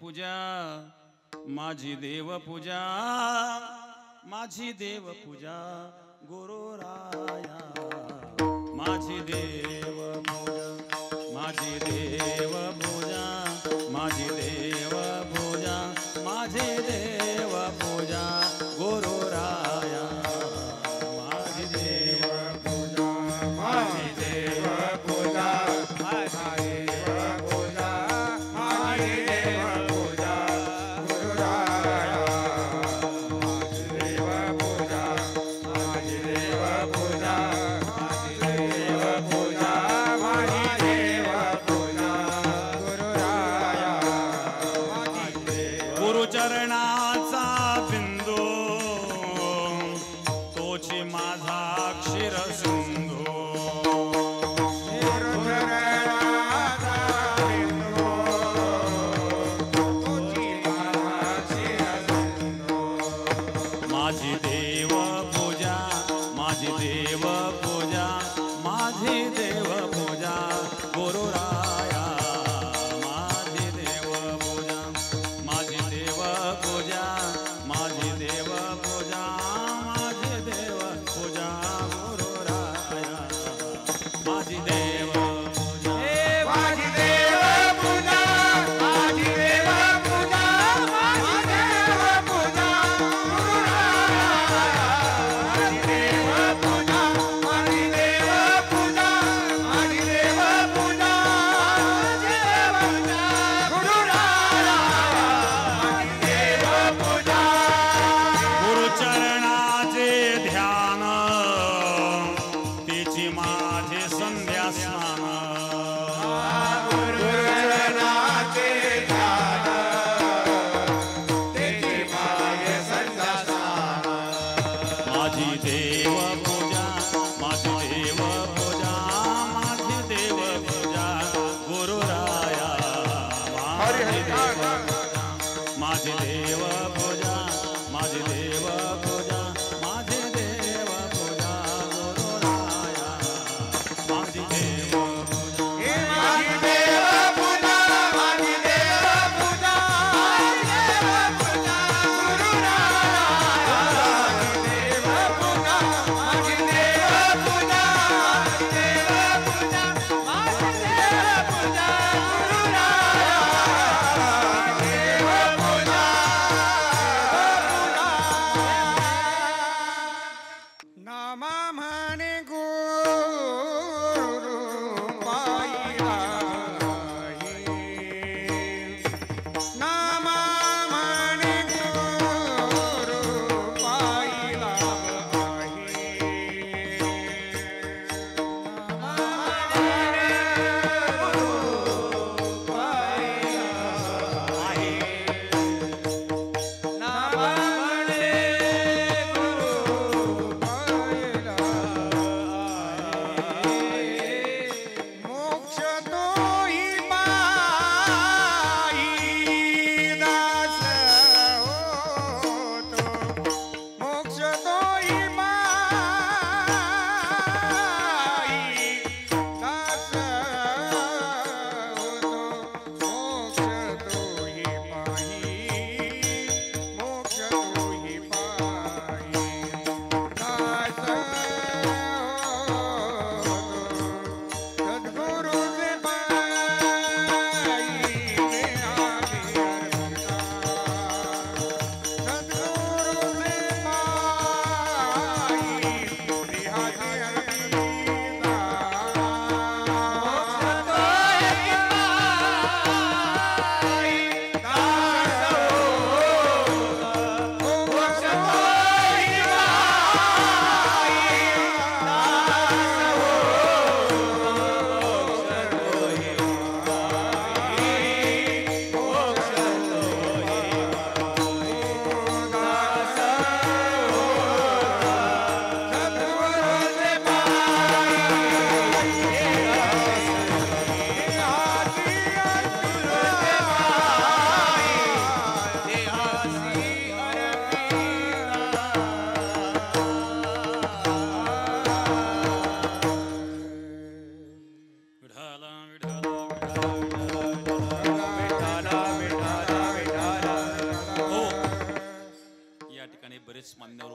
पूजा माझी देव पूजा माझी देव पूजा गुरु राया. माझी देव पूजा माझी देव पूजा माझी माझी देव पूजा, माझी देव पूजा, माझी देव पूजा गुरुराया माझी देव पूजा, माझी देव पूजा, माझी देव पूजा, माझी देव पूजा गुरुराया माझी देव देव पूजा माझी देव पूजा माझी देव पूजा।